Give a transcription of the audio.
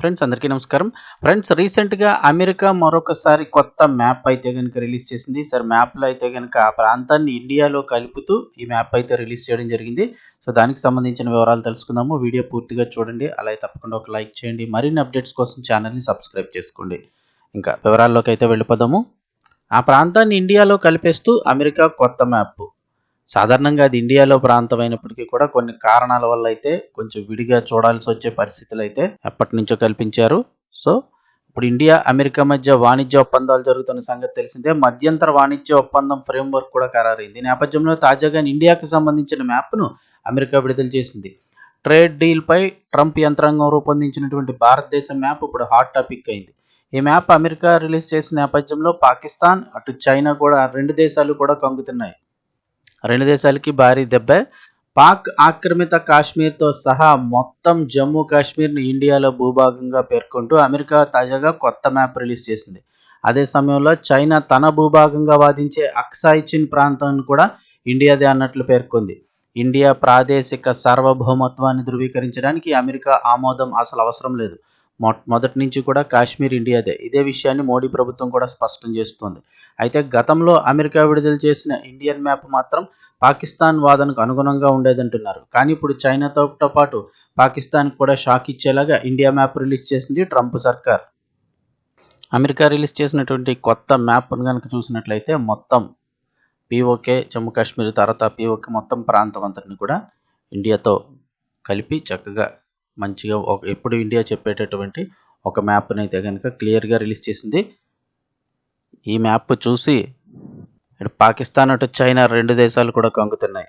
Friends అందరికీ నమస్కారం. Friends రీసెంట్గా అమెరికా మరొకసారి కొత్త మ్యాప్ అయితే కనుక రిలీజ్ చేసింది. సార్ మ్యాప్లో అయితే కనుక ఆ ప్రాంతాన్ని ఇండియాలో కలుపుతూ ఈ మ్యాప్ అయితే రిలీజ్ చేయడం జరిగింది. సో దానికి సంబంధించిన వివరాలు తెలుసుకుందాము. వీడియో పూర్తిగా చూడండి. అలాగే తప్పకుండా ఒక లైక్ చేయండి. మరిన్ని అప్డేట్స్ కోసం ఛానల్ని సబ్స్క్రైబ్ చేసుకోండి. ఇంకా వివరాల్లోకి అయితే వెళ్ళిపోదాము. ఆ ప్రాంతాన్ని ఇండియాలో కలిపేస్తూ అమెరికా కొత్త మ్యాప్. సాధారణంగా అది ఇండియాలో ప్రాంతం అయినప్పటికీ కూడా కొన్ని కారణాల వల్ల అయితే కొంచెం విడిగా చూడాల్సి వచ్చే పరిస్థితులు అయితే ఎప్పటి నుంచో కల్పించారు. సో ఇప్పుడు ఇండియా అమెరికా మధ్య వాణిజ్య ఒప్పందాలు జరుగుతున్న సంగతి తెలిసిందే. మధ్యంతర వాణిజ్య ఒప్పందం ఫ్రేమ్వర్క్ కూడా ఖరారైంది. ఈ నేపథ్యంలో తాజాగా ఇండియాకు సంబంధించిన మ్యాప్ను అమెరికా విడుదల చేసింది. ట్రేడ్ డీల్పై ట్రంప్ యంత్రాంగం రూపొందించినటువంటి భారతదేశం మ్యాప్ ఇప్పుడు హాట్ టాపిక్ అయింది. ఈ మ్యాప్ అమెరికా రిలీజ్ చేసిన నేపథ్యంలో పాకిస్తాన్ అటు చైనా కూడా రెండు దేశాలు కూడా కంగుతున్నాయి. రెండు దేశాలకి భారీ దెబ్బ. పాక్ ఆక్రమిత కాశ్మీర్తో సహా మొత్తం జమ్మూ కాశ్మీర్ని ఇండియాలో భూభాగంగా పేర్కొంటూ అమెరికా తాజాగా కొత్త మ్యాప్ రిలీజ్ చేసింది. అదే సమయంలో చైనా తన భూభాగంగా వాదించే అక్సాయ్ చిన్ ప్రాంతాన్ని కూడా ఇండియాదే అన్నట్లు పేర్కొంది. ఇండియా ప్రాదేశిక సార్వభౌమత్వాన్ని ధృవీకరించడానికి అమెరికా ఆమోదం అసలు అవసరం లేదు. మొదటి నుంచి కూడా కాశ్మీర్ ఇండియాదే. ఇదే విషయాన్ని మోడీ ప్రభుత్వం కూడా స్పష్టం చేస్తోంది. అయితే గతంలో అమెరికా విడుదల చేసిన ఇండియన్ మ్యాప్ మాత్రం పాకిస్తాన్ వాదనకు అనుగుణంగా ఉండేదంటున్నారు. కానీ ఇప్పుడు చైనాతో పాటు పాకిస్తాన్ కూడా షాక్ ఇచ్చేలాగా ఇండియా మ్యాప్ రిలీజ్ చేసింది ట్రంప్ సర్కార్. అమెరికా రిలీజ్ చేసినటువంటి కొత్త మ్యాప్ను కనుక చూసినట్లయితే మొత్తం పీఓకే జమ్మూ కాశ్మీర్ తర్వాత పీఓకే మొత్తం ప్రాంతం అంతటిని కూడా ఇండియాతో కలిపి చక్కగా మంచిగా ఒక ఎప్పుడు ఇండియా చెప్పేటటువంటి ఒక మ్యాప్ని అయితే కనుక క్లియర్గా రిలీజ్ చేసింది. ఈ మ్యాప్ చూసి పాకిస్తాన్ అటు చైనా రెండు దేశాలు కూడా కంగుతున్నాయి.